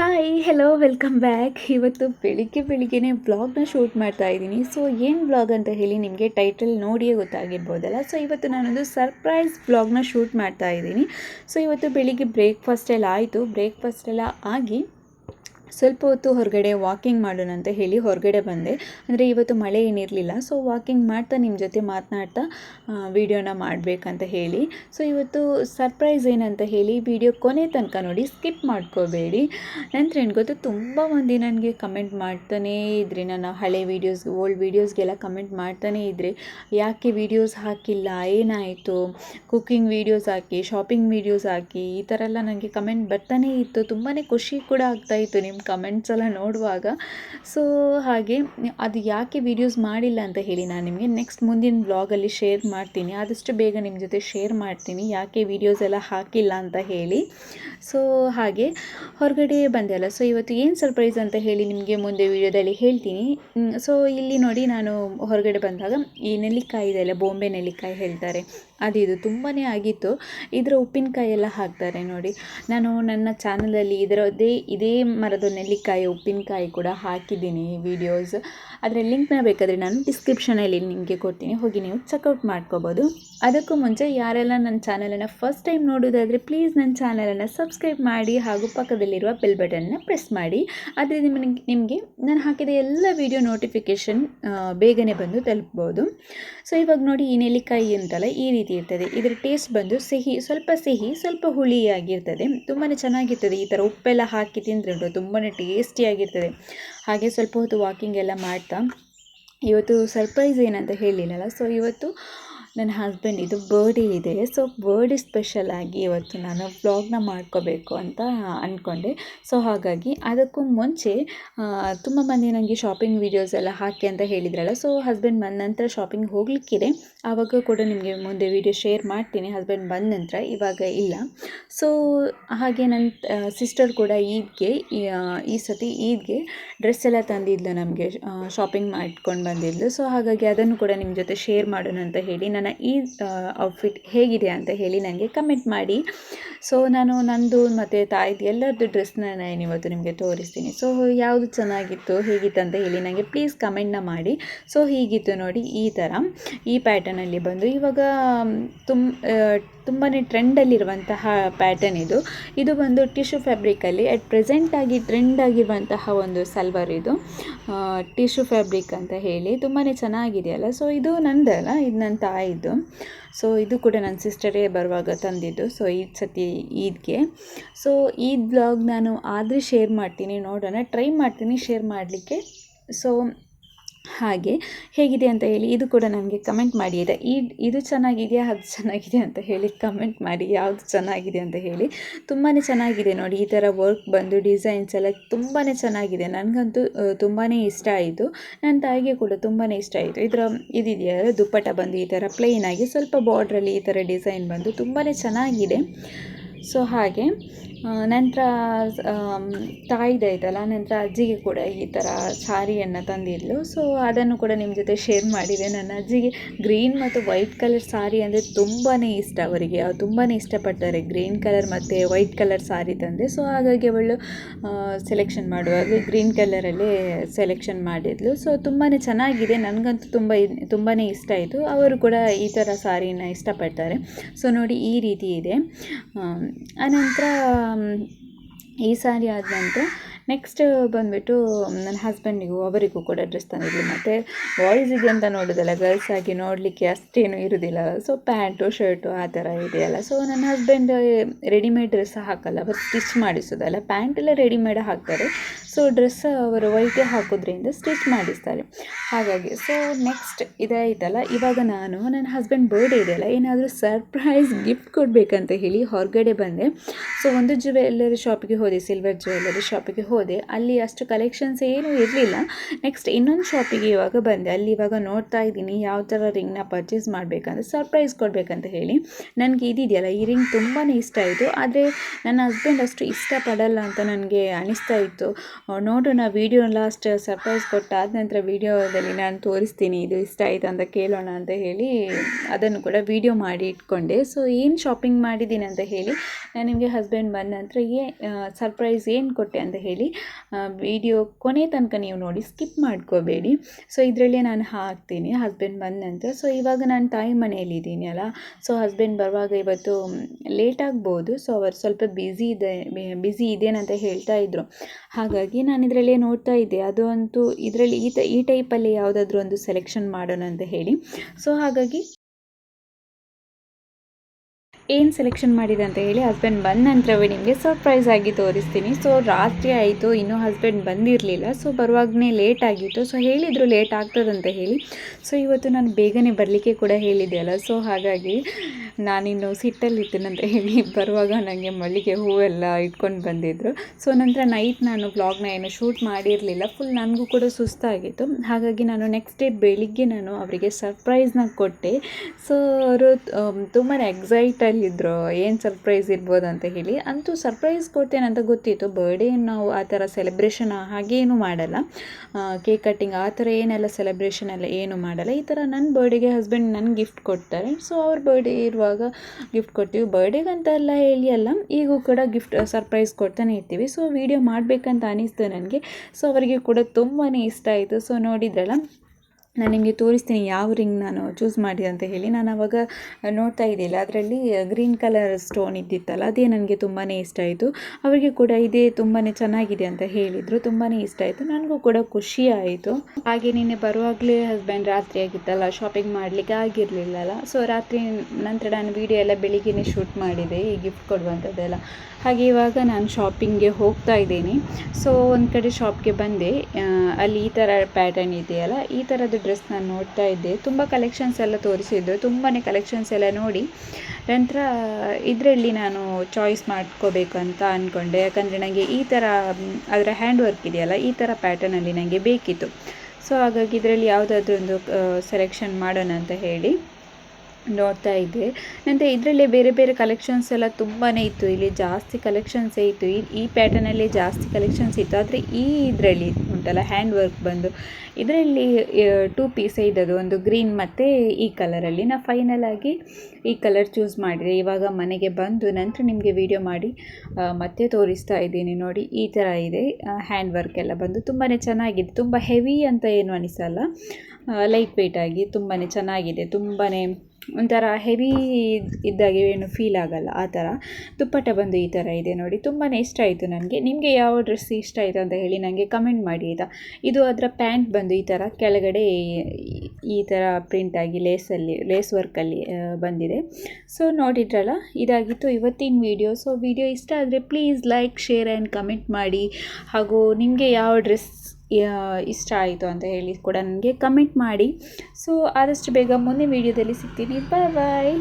Hi hello welcome back ಇವತ್ತು ಬೆಳಿಗ್ಗೆ ಬೆಳಿಗ್ಗೆನೇ ಬ್ಲಾಗ್ನ shoot ಮಾಡ್ತಾ ಇದ್ದೀನಿ. ಸೊ ಏನು ಬ್ಲಾಗ್ ಅಂತ ಹೇಳಿ ನಿಮಗೆ ಟೈಟಲ್ ನೋಡಿಯೇ ಗೊತ್ತಾಗಿರ್ಬೋದಲ್ಲ? ಸೊ ಇವತ್ತು ನಾನೊಂದು ಸರ್ಪ್ರೈಸ್ ಬ್ಲಾಗ್ನ ಶೂಟ್ ಮಾಡ್ತಾ ಇದ್ದೀನಿ. ಸೊ ಇವತ್ತು ಬೆಳಿಗ್ಗೆ ಬ್ರೇಕ್ಫಾಸ್ಟ್ ಎಲ್ಲ ಆಯಿತು. ಬ್ರೇಕ್ಫಾಸ್ಟ್ ಎಲ್ಲ ಆಗಿ ಸ್ವಲ್ಪ ಹೊತ್ತು ಹೊರಗಡೆ ವಾಕಿಂಗ್ ಮಾಡೋಣ ಅಂತ ಹೇಳಿ ಹೊರಗಡೆ ಬಂದೆ. ಅಂದರೆ ಇವತ್ತು ಮಳೆ ಏನಿರಲಿಲ್ಲ ಸೊ ವಾಕಿಂಗ್ ಮಾಡ್ತಾ ನಿಮ್ಮ ಜೊತೆ ಮಾತನಾಡ್ತಾ ವೀಡಿಯೋನ ಮಾಡಬೇಕಂತ ಹೇಳಿ. ಸೊ ಇವತ್ತು ಸರ್ಪ್ರೈಸ್ ಏನಂತ ಹೇಳಿ ವಿಡಿಯೋ ಕೊನೆ ತನಕ ನೋಡಿ ಸ್ಕಿಪ್ ಮಾಡ್ಕೋಬೇಡಿ. ನಂತರ ಫ್ರೆಂಡ್ ಗೊತ್ತು ತುಂಬ ಮಂದಿ ನನಗೆ ಕಮೆಂಟ್ ಮಾಡ್ತಾನೇ ಇದ್ರಿ, ನನ್ನ ಹಳೆ ವೀಡಿಯೋಸ್ ಓಲ್ಡ್ ವೀಡಿಯೋಸ್ಗೆಲ್ಲ ಕಮೆಂಟ್ ಮಾಡ್ತಾನೇ ಇದ್ರಿ, ಯಾಕೆ ವೀಡಿಯೋಸ್ ಹಾಕಿಲ್ಲ? ಏನಾಯಿತು? ಕುಕ್ಕಿಂಗ್ ವೀಡಿಯೋಸ್ ಹಾಕಿ ಶಾಪಿಂಗ್ ವೀಡಿಯೋಸ್ ಹಾಕಿ, ಈ ಥರ ಎಲ್ಲ ನನಗೆ ಕಮೆಂಟ್ ಬರ್ತಾನೇ ಇತ್ತು. ತುಂಬಾ ಖುಷಿ ಕೂಡ ಆಗ್ತಾಯಿತ್ತು ನಿಮ್ಮ ಕಮೆಂಟ್ಸ್ ಎಲ್ಲ ನೋಡುವಾಗ. ಸೊ ಹಾಗೆ ಅದು ಯಾಕೆ ವೀಡಿಯೋಸ್ ಮಾಡಿಲ್ಲ ಅಂತ ಹೇಳಿ ನಾನು ನಿಮಗೆ ನೆಕ್ಸ್ಟ್ ಮುಂದಿನ ಬ್ಲಾಗಲ್ಲಿ ಶೇರ್ ಮಾಡ್ತೀನಿ. ಆದಷ್ಟು ಬೇಗ ನಿಮ್ಮ ಜೊತೆ ಶೇರ್ ಮಾಡ್ತೀನಿ ಯಾಕೆ ವೀಡಿಯೋಸ್ ಎಲ್ಲ ಹಾಕಿಲ್ಲ ಅಂತ ಹೇಳಿ. ಸೊ ಹಾಗೆ ಹೊರಗಡೆ ಬಂದೆ ಅಲ್ಲ. ಸೊ ಇವತ್ತು ಏನು ಸರ್ಪ್ರೈಸ್ ಅಂತ ಹೇಳಿ ನಿಮಗೆ ಮುಂದೆ ವೀಡಿಯೋದಲ್ಲಿ ಹೇಳ್ತೀನಿ. ಸೊ ಇಲ್ಲಿ ನೋಡಿ ನಾನು ಹೊರಗಡೆ ಬಂದಾಗ ಈ ನೆಲ್ಲಿಕಾಯಿ ಇದೆಲ್ಲ ಬೊಂಬೆ ನೆಲ್ಲಿಕಾಯಿ ಹೇಳ್ತಾರೆ. ಅದು ಇದು ತುಂಬಾ ಆಗಿತ್ತು. ಇದರ ಉಪ್ಪಿನಕಾಯಿ ಎಲ್ಲ ಹಾಕ್ತಾರೆ ನೋಡಿ. ನಾನು ನನ್ನ ಚಾನಲಲ್ಲಿ ಇದರದ್ದೇ ಇದೇ ಮರದ ನೆಲ್ಲಿಕಾಯಿ ಉಪ್ಪಿನಕಾಯಿ ಕೂಡ ಹಾಕಿದ್ದೀನಿ ವೀಡಿಯೋಸ್ ಅದರ ಲಿಂಕ್ನ ಬೇಕಾದರೆ ನಾನು ಡಿಸ್ಕ್ರಿಪ್ಷನಲ್ಲಿ ನಿಮಗೆ ಕೊಡ್ತೀನಿ. ಹೋಗಿ ನೀವು ಚೆಕ್ಔಟ್ ಮಾಡ್ಕೋಬೋದು. ಅದಕ್ಕೂ ಮುಂಚೆ ಯಾರೆಲ್ಲ ನನ್ನ ಚಾನಲನ್ನು ಫಸ್ಟ್ ಟೈಮ್ ನೋಡೋದಾದರೆ ಪ್ಲೀಸ್ ನನ್ನ ಚಾನಲನ್ನು ಸಬ್ಸ್ಕ್ರೈಬ್ ಮಾಡಿ ಹಾಗೂ ಪಕ್ಕದಲ್ಲಿರುವ ಬೆಲ್ ಬಟನ್ನ ಪ್ರೆಸ್ ಮಾಡಿ. ಅದರಿಂದ ನಿಮಗೆ ನಿಮಗೆ ನಾನು ಹಾಕಿದ ಎಲ್ಲ ವೀಡಿಯೋ ನೋಟಿಫಿಕೇಷನ್ ಬೇಗನೆ ಬಂದು ತಲುಪ್ಬೋದು. ಸೊ ಇವಾಗ ನೋಡಿ ಈ ನೆಲ್ಲಿಕಾಯಿ ಅಂತಲ್ಲ ಈ ರೀತಿ ಇರ್ತದೆ. ಇದರ ಟೇಸ್ಟ್ ಬಂದು ಸಿಹಿ, ಸ್ವಲ್ಪ ಸಿಹಿ, ಸ್ವಲ್ಪ ಹುಳಿಯಾಗಿರ್ತದೆ. ತುಂಬಾ ಚೆನ್ನಾಗಿರ್ತದೆ. ಈ ಥರ ಉಪ್ಪೆಲ್ಲ ಹಾಕಿ ತಿಂದರೆ ತುಂಬಾ ಟೇಸ್ಟಿಯಾಗಿರ್ತದೆ ಹಾಗೆ ಸ್ವಲ್ಪ ಹೊತ್ತು ವಾಕಿಂಗ್ ಎಲ್ಲ ಮಾಡ್ತಾ, ಇವತ್ತು ಸರ್ಪ್ರೈಸ್ ಏನಂತ ಹೇಳಿಲ್ಲಲ್ಲ ಸೊ ಇವತ್ತು ನನ್ನ ಹಸ್ಬೆಂಡ್, ಇದು ಬರ್ಡೇ ಇದೆ. ಸೊ ಬರ್ಡೇ ಸ್ಪೆಷಲಾಗಿ ಇವತ್ತು ನಾನು ವ್ಲಾಗ್ನ ಮಾಡ್ಕೋಬೇಕು ಅಂತ ಅಂದ್ಕೊಂಡೆ ಸೊ ಹಾಗಾಗಿ ಅದಕ್ಕೂ ಮುಂಚೆ ತುಂಬ ಮಂದಿ ನನಗೆ ಶಾಪಿಂಗ್ ವೀಡಿಯೋಸ್ ಎಲ್ಲ ಹಾಕಿ ಅಂತ ಹೇಳಿದ್ರಲ್ಲ. ಸೊ ಹಸ್ಬೆಂಡ್ ಬಂದ ನಂತರ ಶಾಪಿಂಗ್ ಹೋಗ್ಲಿಕ್ಕಿದೆ. ಆವಾಗ ಕೂಡ ನಿಮಗೆ ಮುಂದೆ ವೀಡಿಯೋ ಶೇರ್ ಮಾಡ್ತೀನಿ. ಹಸ್ಬೆಂಡ್ ಬಂದ ನಂತರ ಇವಾಗ ಇಲ್ಲ. ಸೊ ಹಾಗೆ ನನ್ನ ಸಿಸ್ಟರ್ ಕೂಡ ಈದ್ಗೆ, ಈ ಸತಿ ಈದ್ಗೆ ಡ್ರೆಸ್ ಎಲ್ಲ ತಂದಿದ್ಲು ನಮಗೆ ಶಾಪಿಂಗ್ ಮಾಡ್ಕೊಂಡು ಬಂದಿದ್ಲು. ಸೊ ಹಾಗಾಗಿ ಅದನ್ನು ಕೂಡ ನಿಮ್ಮ ಜೊತೆ ಶೇರ್ ಮಾಡೋಣ ಅಂತ ಹೇಳಿ ನನ್ನ ಈ ಔಟ್ಫಿಟ್ ಹೇಗಿದೆ ಅಂತ ಹೇಳಿ ನನಗೆ ಕಮೆಂಟ್ ಮಾಡಿ. ಸೊ ನಾನು ನಂದು ಮತ್ತು ತಾಯಿದು ಎಲ್ಲರದ್ದು ಡ್ರೆಸ್ನ ನಾನು ಇವತ್ತು ನಿಮಗೆ ತೋರಿಸ್ತೀನಿ. ಸೊ ಯಾವುದು ಚೆನ್ನಾಗಿತ್ತು, ಹೇಗಿತ್ತು ಅಂತ ಹೇಳಿ ನನಗೆ ಪ್ಲೀಸ್ ಕಮೆಂಟ್ನ ಮಾಡಿ. ಸೊ ಹೀಗಿತ್ತು ನೋಡಿ ಈ ಥರ ಈ ಪ್ಯಾಟರ್ನಲ್ಲಿ ಬಂದು ಇವಾಗ ತುಂಬ ತುಂಬಾ ಟ್ರೆಂಡಲ್ಲಿರುವಂತಹ ಪ್ಯಾಟರ್ನ್ ಇದು. ಇದು ಬಂದು ಟಿಶ್ಯೂ ಫ್ಯಾಬ್ರಿಕಲ್ಲಿ ಅಟ್ ಪ್ರೆಸೆಂಟಾಗಿ ಟ್ರೆಂಡ್ ಆಗಿರುವಂತಹ ಒಂದು ಸಲ್ವಾರ್ ಇದು. ಟಿಶ್ಯೂ ಫ್ಯಾಬ್ರಿಕ್ ಅಂತ ಹೇಳಿ. ತುಂಬಾ ಚೆನ್ನಾಗಿದೆಯಲ್ಲ. ಸೊ ಇದು ನಂದಲ್ಲ. ಇದು ನನ್ನ ತಾಯಿದು. ಸೊ ಇದು ಕೂಡ ನನ್ನ ಸಿಸ್ಟರೇ ಬರುವಾಗ ತಂದಿದ್ದು. ಸೊ ಈ ಸತಿ ಈದ್ಗೆ. ಸೊ ಈದ್ ಬ್ಲಾಗ್ ನಾನು ಆದರೆ ಶೇರ್ ಮಾಡ್ತೀನಿ. ನೋಡೋಣ. ಟ್ರೈ ಮಾಡ್ತೀನಿ. ಶೇರ್ ಮಾಡಲಿಕ್ಕೆ. ಸೊ ಹಾಗೆ ಹೇಗಿದೆ ಅಂತ ಹೇಳಿ ಇದು ಕೂಡ ನನಗೆ ಕಮೆಂಟ್ ಮಾಡಿ. ಇದೆ ಈ, ಇದು ಚೆನ್ನಾಗಿದೆಯಾ ಅದು ಚೆನ್ನಾಗಿದೆ ಅಂತ ಹೇಳಿ ಕಮೆಂಟ್ ಮಾಡಿ, ಯಾವುದು ಚೆನ್ನಾಗಿದೆ ಅಂತ ಹೇಳಿ. ತುಂಬಾ ಚೆನ್ನಾಗಿದೆ ನೋಡಿ ಈ ಥರ ವರ್ಕ್ ಬಂದು ಡಿಸೈನ್ಸ್ ಎಲ್ಲ ತುಂಬಾ ಚೆನ್ನಾಗಿದೆ. ನನಗಂತೂ ತುಂಬಾ ಇಷ್ಟ ಆಯಿತು. ನನ್ನ ತಾಯಿಗೆ ಕೂಡ ತುಂಬಾ ಇಷ್ಟ ಆಯಿತು. ಇದರ ಇದಿದೆಯಲ್ಲ ದುಪ್ಪಟ ಬಂದು ಈ ಥರ ಪ್ಲೇನಾಗಿ ಸ್ವಲ್ಪ ಬಾರ್ಡ್ರಲ್ಲಿ ಈ ಥರ ಡಿಸೈನ್ ಬಂದು ತುಂಬಾ ಚೆನ್ನಾಗಿದೆ. ಸೊ ಹಾಗೆ ನಂತರ ತಾಯಿದಾಯ್ತಲ್ಲ ನಂತರ ಅಜ್ಜಿಗೆ ಕೂಡ ಈ ಥರ ಸಾರಿಯನ್ನು ತಂದಿದ್ಲು. ಸೊ ಅದನ್ನು ಕೂಡ ನಿಮ್ಮ ಜೊತೆ ಶೇರ್ ಮಾಡಿದೆ. ನನ್ನ ಅಜ್ಜಿಗೆ ಗ್ರೀನ್ ಮತ್ತು ವೈಟ್ ಕಲರ್ ಸಾರಿ ಅಂದರೆ ತುಂಬಾ ಇಷ್ಟ ಅವರಿಗೆ. ಅವ್ರು ತುಂಬಾ ಇಷ್ಟಪಡ್ತಾರೆ ಗ್ರೀನ್ ಕಲರ್ ಮತ್ತು ವೈಟ್ ಕಲರ್ ಸಾರಿ ತಂದೆ ಸೊ ಹಾಗಾಗಿ ಅವಳು ಸೆಲೆಕ್ಷನ್ ಮಾಡುವಾಗ ಗ್ರೀನ್ ಕಲರಲ್ಲಿ ಸೆಲೆಕ್ಷನ್ ಮಾಡಿದ್ಲು. ಸೊ ತುಂಬಾ ಚೆನ್ನಾಗಿದೆ. ನನಗಂತೂ ತುಂಬ ತುಂಬಾ ಇಷ್ಟ ಆಯಿತು. ಅವರು ಕೂಡ ಈ ಥರ ಸಾರಿನ ಇಷ್ಟಪಡ್ತಾರೆ. ಸೊ ನೋಡಿ ಈ ರೀತಿ ಇದೆ. ಆನಂತರ ಈ ಸಾರಿ ಆದ ನಂತರ ನೆಕ್ಸ್ಟ್ ಬಂದುಬಿಟ್ಟು ನನ್ನ ಹಸ್ಬೆಂಡಿಗೂ ಅವರಿಗೂ ಕೂಡ ಡ್ರೆಸ್ ತಂದಿದ್ದೆ ಮತ್ತು ಬಾಯ್ಸಿಗೆ ಅಂತ ನೋಡೋದಲ್ಲ ಗರ್ಲ್ಸ್ ಆಗಿ ನೋಡಲಿಕ್ಕೆ ಅಷ್ಟೇನು ಇರೋದಿಲ್ಲ. ಸೊ ಪ್ಯಾಂಟು ಶರ್ಟು ಆ ಥರ ಇದೆಯಲ್ಲ. ಸೊ ನನ್ನ ಹಸ್ಬೆಂಡ್ ರೆಡಿಮೇಡ್ ಡ್ರೆಸ್ ಹಾಕಲ್ಲ. ಅವರು ಸ್ಟಿಚ್ ಮಾಡಿಸೋದಲ್ಲ ಪ್ಯಾಂಟೆಲ್ಲ ರೆಡಿಮೇಡ್ ಹಾಕ್ತಾರೆ. ಸೊ ಡ್ರೆಸ್ ಅವರು ವೈಟೇ ಹಾಕೋದ್ರಿಂದ ಸ್ಟಿಚ್ ಮಾಡಿಸ್ತಾರೆ. ಹಾಗಾಗಿ ಸೊ ನೆಕ್ಸ್ಟ್ ಇದಾಯ್ತಲ್ಲ. ಇವಾಗ ನಾನು ನನ್ನ ಹಸ್ಬೆಂಡ್ ಬರ್ಡೇ ಇದೆಯಲ್ಲ ಏನಾದರೂ ಸರ್ಪ್ರೈಸ್ ಗಿಫ್ಟ್ ಕೊಡಬೇಕಂತ ಹೇಳಿ ಹೊರಗಡೆ ಬಂದೆ. ಸೊ ಒಂದು ಜ್ಯುವೆಲ್ಲರಿ ಶಾಪಿಗೆ ಹೋದೆ. ಸಿಲ್ವರ್ ಜ್ಯುವೆಲ್ಲರಿ ಶಾಪಿಗೆ ಹೋದೆ. ಅಲ್ಲಿ ಅಷ್ಟು ಕಲೆಕ್ಷನ್ಸ್ ಏನೂ ಇರಲಿಲ್ಲ. ನೆಕ್ಸ್ಟ್ ಇನ್ನೊಂದು ಶಾಪಿಗೆ ಇವಾಗ ಬಂದೆ. ಅಲ್ಲಿ ಇವಾಗ ನೋಡ್ತಾ ಇದ್ದೀನಿ ಯಾವ ಥರ ರಿಂಗ್ನ ಪರ್ಚೇಸ್ ಮಾಡಬೇಕಂದ್ರೆ ಸರ್ಪ್ರೈಸ್ ಕೊಡಬೇಕಂತ ಹೇಳಿ. ನನಗೆ ಇದಿದೆಯಲ್ಲ, ಈ ರಿಂಗ್ ತುಂಬಾ ಇಷ್ಟ ಆಯಿತು. ಆದರೆ ನನ್ನ ಹಸ್ಬೆಂಡ್ ಅಷ್ಟು ಇಷ್ಟಪಡಲ್ಲ ಅಂತ ನನಗೆ ಅನಿಸ್ತಾ ಇತ್ತು. ನೋಡೋಣ ವೀಡಿಯೋ ಲಾಸ್ಟ್ ಸರ್ಪ್ರೈಸ್ ಕೊಟ್ಟಾದ ನಂತರ ವಿಡಿಯೋದಲ್ಲಿ ನಾನು ತೋರಿಸ್ತೀನಿ. ಇದು ಇಷ್ಟ ಆಯಿತು ಅಂತ ಕೇಳೋಣ ಅಂತ ಹೇಳಿ ಅದನ್ನು ಕೂಡ ವೀಡಿಯೋ ಮಾಡಿ ಇಟ್ಕೊಂಡೆ. ಸೊ ಏನು ಶಾಪಿಂಗ್ ಮಾಡಿದ್ದೀನಿ ಅಂತ ಹೇಳಿ ನಾನು ನಿಮಗೆ ಹಸ್ಬೆಂಡ್ ಬಂದ ನಂತರ ಏ ಸರ್ಪ್ರೈಸ್ ಏನು ಕೊಟ್ಟೆ ಅಂತ ಹೇಳಿ ವಿಡಿಯೋ ಕೊನೆ ತನಕ ನೀವು ನೋಡಿ ಸ್ಕಿಪ್ ಮಾಡ್ಕೋಬೇಡಿ. ಸೊ ಇದರಲ್ಲೇ ನಾನು ಹಾಕ್ತೀನಿ. ಹಸ್ಬೆಂಡ್ ಬಂದ ನಂತರ ಸೊ ಇವಾಗ ನಾನು ತಾಯಿ ಮನೆಯಲ್ಲಿದ್ದೀನಿ ಅಲ್ಲ. ಸೊ ಹಸ್ಬೆಂಡ್ ಬರುವಾಗ ಇವತ್ತು ಲೇಟ್ ಆಗ್ಬೋದು. ಸೊ ಅವರು ಸ್ವಲ್ಪ ಬ್ಯುಸಿ ಇದೆ ಬ್ಯುಸಿ ಇದೇನಂತ ಹೇಳ್ತಾ ಇದ್ರು. ಹಾಗಾಗಿ ನಾನು ಇದರಲ್ಲೇ ನೋಡ್ತಾ ಇದ್ದೆ. ಅದು ಅಂತೂ ಇದರಲ್ಲಿ ಈ ತ, ಈ ಟೈಪಲ್ಲಿ ಯಾವುದಾದ್ರೂ ಒಂದು ಸೆಲೆಕ್ಷನ್ ಮಾಡೋಣ ಅಂತ ಹೇಳಿ. ಸೊ ಹಾಗಾಗಿ ಏನು ಸೆಲೆಕ್ಷನ್ ಮಾಡಿದೆ ಅಂತ ಹೇಳಿ ಹಸ್ಬೆಂಡ್ ಬಂದ ನಂತರವೇ ನಿಮಗೆ ಸರ್ಪ್ರೈಸ್ ಆಗಿ ತೋರಿಸ್ತೀನಿ. ಸೊ ರಾತ್ರಿ ಆಯಿತು, ಇನ್ನೂ ಹಸ್ಬೆಂಡ್ ಬಂದಿರಲಿಲ್ಲ. ಸೊ ಬರುವಾಗನೇ ಲೇಟ್ ಆಗಿತ್ತು. ಸೊ ಹೇಳಿದರು ಲೇಟ್ ಆಗ್ತದಂತ ಹೇಳಿ. ಸೊ ಇವತ್ತು ನಾನು ಬೇಗನೆ ಬರಲಿಕ್ಕೆ ಕೂಡ ಹೇಳಿದ್ದೆ ಅಲ್ಲ ಸೊ ಹಾಗಾಗಿ ನಾನಿನ್ನು ಸಿಟ್ಟಲ್ಲಿದ್ದೀನಂತ ಹೇಳಿ ಬರುವಾಗ ನನಗೆ ಮಲ್ಲಿಗೆ ಹೂವೆಲ್ಲ ಇಟ್ಕೊಂಡು ಬಂದಿದ್ದರು ಸೊ ನಂತರ ನೈಟ್ ನಾನು ಬ್ಲಾಗ್ನ ಏನು ಶೂಟ್ ಮಾಡಿರಲಿಲ್ಲ. ಫುಲ್ ನನಗೂ ಕೂಡ ಸುಸ್ತಾಗಿತ್ತು. ಹಾಗಾಗಿ ನಾನು ನೆಕ್ಸ್ಟ್ ಡೇ ಬೆಳಿಗ್ಗೆ ನಾನು ಅವರಿಗೆ ಸರ್ಪ್ರೈಸ್ನ ಕೊಟ್ಟೆ. ಸೊ ಅವರು ತುಂಬಾ ಎಕ್ಸೈಟಲ್ಲಿದ್ದರು ಏನು ಸರ್ಪ್ರೈಸ್ ಇರ್ಬೋದು ಅಂತ ಹೇಳಿ, ಅಂತೂ ಸರ್ಪ್ರೈಸ್ ಕೊಡ್ತೇನೆ ಅಂತ ಗೊತ್ತಿತ್ತು. ಬರ್ಡೇ ನಾವು ಆ ಥರ ಸೆಲೆಬ್ರೇಷನ್ ಹಾಗೇನು ಮಾಡಲ್ಲ. ಕೇಕ್ ಕಟ್ಟಿಂಗ್ ಆ ಥರ ಏನೆಲ್ಲ ಸೆಲೆಬ್ರೇಷನ್ ಎಲ್ಲ ಏನು ಮಾಡಲ್ಲ. ಈ ಥರ ನನ್ನ ಬರ್ಡೇಗೆ ಹಸ್ಬೆಂಡ್ ನನಗೆ ಗಿಫ್ಟ್ ಕೊಡ್ತಾರೆ. ಸೊ ಅವ್ರ ಬರ್ಡೇ ಇರುವಾಗ ಗಿಫ್ಟ್ ಕೊಡ್ತೀವಿ. ಅಂತ ಎಲ್ಲ ಹೇಳಿ ಅಲ್ಲ, ಈಗೂ ಕೂಡ ಗಿಫ್ಟ್ ಸರ್ಪ್ರೈಸ್ ಕೊಡ್ತಾನೆ ಇರ್ತೀವಿ. ಸೊ ವಿಡಿಯೋ ಮಾಡಬೇಕಂತ ಅನಿಸ್ತು ನನಗೆ. ಸೊ ಅವರಿಗೆ ಕೂಡ ತುಂಬಾ ಇಷ್ಟ ಆಯಿತು. ಸೊ ನೋಡಿದ್ರಲ್ಲ ನಾನು ನಿಮಗೆ ತೋರಿಸ್ತೀನಿ ಯಾವ ರಿಂಗ್ ನಾನು ಚೂಸ್ ಮಾಡಿದೆ ಅಂತ ಹೇಳಿ. ನಾನು ಆವಾಗ ನೋಡ್ತಾ ಇದ್ದಿಲ್ಲ. ಅದರಲ್ಲಿ ಗ್ರೀನ್ ಕಲರ್ ಸ್ಟೋನ್ ಇದ್ದಿತ್ತಲ್ಲ, ಅದೇ ನನಗೆ ತುಂಬಾ ಇಷ್ಟ ಆಯಿತು. ಅವರಿಗೆ ಕೂಡ ಇದೇ ತುಂಬಾ ಚೆನ್ನಾಗಿದೆ ಅಂತ ಹೇಳಿದರು. ತುಂಬಾ ಇಷ್ಟ ಆಯಿತು. ನನಗೂ ಕೂಡ ಖುಷಿ ಆಯಿತು. ಹಾಗೆ ನಿನ್ನೆ ಬರುವಾಗಲೇ ಹಸ್ಬೆಂಡ್ ರಾತ್ರಿ ಆಗಿತ್ತಲ್ಲ ಶಾಪಿಂಗ್ ಮಾಡಲಿಕ್ಕೆ ಆಗಿರಲಿಲ್ಲಲ್ಲ. ಸೊ ರಾತ್ರಿ ನಂತರ ನಾನು ವೀಡಿಯೋ ಎಲ್ಲ ಬೆಳಿಗ್ಗೆನೇ ಶೂಟ್ ಮಾಡಿದೆ, ಈ ಗಿಫ್ಟ್ ಕೊಡುವಂಥದ್ದೆಲ್ಲ. ಹಾಗೆ ಇವಾಗ ನಾನು ಶಾಪಿಂಗ್ಗೆ ಹೋಗ್ತಾ ಇದ್ದೀನಿ. ಸೊ ಒಂದು ಕಡೆ ಶಾಪ್ಗೆ ಬಂದೆ. ಅಲ್ಲಿ ಈ ಥರ ಪ್ಯಾಟರ್ನ್ ಇದೆಯಲ್ಲ, ಈ ಥರದ್ದು ಡ್ರೆಸ್ ನಾನು ನೋಡ್ತಾ ಇದ್ದೆ. ತುಂಬ ಕಲೆಕ್ಷನ್ಸ್ ಎಲ್ಲ ತೋರಿಸಿದ್ರು. ತುಂಬಾ ಕಲೆಕ್ಷನ್ಸ್ ಎಲ್ಲ ನೋಡಿ ನಂತರ ಇದರಲ್ಲಿ ನಾನು ಚಾಯ್ಸ್ ಮಾಡ್ಕೋಬೇಕು ಅಂತ ಅಂದ್ಕೊಂಡೆ ಯಾಕಂದರೆ ನನಗೆ ಈ ಥರ ಅದರ ಹ್ಯಾಂಡ್ ವರ್ಕ್ ಇದೆಯಲ್ಲ, ಈ ಥರ ಪ್ಯಾಟರ್ನಲ್ಲಿ ನನಗೆ ಬೇಕಿತ್ತು. ಸೊ ಹಾಗಾಗಿ ಇದರಲ್ಲಿ ಯಾವುದಾದ್ರೂ ಒಂದು ಸೆಲೆಕ್ಷನ್ ಮಾಡೋಣ ಅಂತ ಹೇಳಿ ನೋಡ್ತಾ ಇದ್ದೆ. ನಂತರ ಇದರಲ್ಲೇ ಬೇರೆ ಬೇರೆ ಕಲೆಕ್ಷನ್ಸ್ ಎಲ್ಲ ತುಂಬಾ ಇತ್ತು. ಇಲ್ಲಿ ಜಾಸ್ತಿ ಕಲೆಕ್ಷನ್ಸೇ ಇತ್ತು. ಈ ಈ ಪ್ಯಾಟರ್ನಲ್ಲಿ ಜಾಸ್ತಿ ಕಲೆಕ್ಷನ್ಸ್ ಇತ್ತು. ಆದರೆ ಈ ಇದರಲ್ಲಿ ಉಂಟಲ್ಲ ಹ್ಯಾಂಡ್ ವರ್ಕ್ ಬಂದು. ಇದರಲ್ಲಿ ಟೂ ಪೀಸೇ ಇದ್ದದ್ದು. ಒಂದು ಗ್ರೀನ್ ಮತ್ತು ಈ ಕಲರಲ್ಲಿ ನಾನು ಫೈನಲ್ ಆಗಿ ಈ ಕಲರ್ ಚೂಸ್ ಮಾಡಿದೆ. ಇವಾಗ ಮನೆಗೆ ಬಂದು ನಂತರ ನಿಮಗೆ ವಿಡಿಯೋ ಮಾಡಿ ಮತ್ತೆ ತೋರಿಸ್ತಾ ಇದ್ದೀನಿ ನೋಡಿ. ಈ ಥರ ಇದೆ. ಹ್ಯಾಂಡ್ ವರ್ಕ್ ಎಲ್ಲ ಬಂದು ತುಂಬಾ ಚೆನ್ನಾಗಿದೆ. ತುಂಬ ಹೆವಿ ಅಂತ ಏನು ಅನಿಸಲ್ಲ. ಲೈಟ್ ವೆಯ್ಟಾಗಿ ತುಂಬಾ ಚೆನ್ನಾಗಿದೆ. ತುಂಬಾ ಒಂಥರ ಹೆವಿ ಇದ್ದಾಗೆ ಏನು ಫೀಲ್ ಆಗಲ್ಲ, ಆ ಥರ. ದುಪ್ಪಟ್ಟ ಬಂದು ಈ ಥರ ಇದೆ ನೋಡಿ ತುಂಬಾ ಇಷ್ಟ ಆಯಿತು ನನಗೆ. ನಿಮಗೆ ಯಾವ ಡ್ರೆಸ್ ಇಷ್ಟ ಆಯಿತು ಅಂತ ಹೇಳಿ ನನಗೆ ಕಮೆಂಟ್ ಮಾಡಿ, ಆಯಿತಾ? ಇದು ಅದರ ಪ್ಯಾಂಟ್ ಬಂದು ಈ ಥರ ಕೆಳಗಡೆ ಈ- ಥರ ಪ್ರಿಂಟಾಗಿ ಲೇಸಲ್ಲಿ ಲೇಸ್ ವರ್ಕಲ್ಲಿ ಬಂದಿದೆ. ಸೊ ನೋಡಿದ್ರಲ್ಲ, ಇದಾಗಿತ್ತು ಇವತ್ತಿನ ವಿಡಿಯೋ ಸೊ ವಿಡಿಯೋ ಇಷ್ಟ ಆದರೆ please like share and comment ಮಾಡಿ. ಹಾಗೂ ನಿಮಗೆ ಯಾವ ಡ್ರೆಸ್ ಇಷ್ಟ ಆಯಿತು ಅಂತ ಹೇಳಿ ಕೂಡ ನನಗೆ ಕಮೆಂಟ್ ಮಾಡಿ. ಸೊ ಆದಷ್ಟು ಬೇಗ ಮುಂದಿನ ವೀಡಿಯೋದಲ್ಲಿ ಸಿಗ್ತೀನಿ. ಬಾಯ್ ಬಾಯ್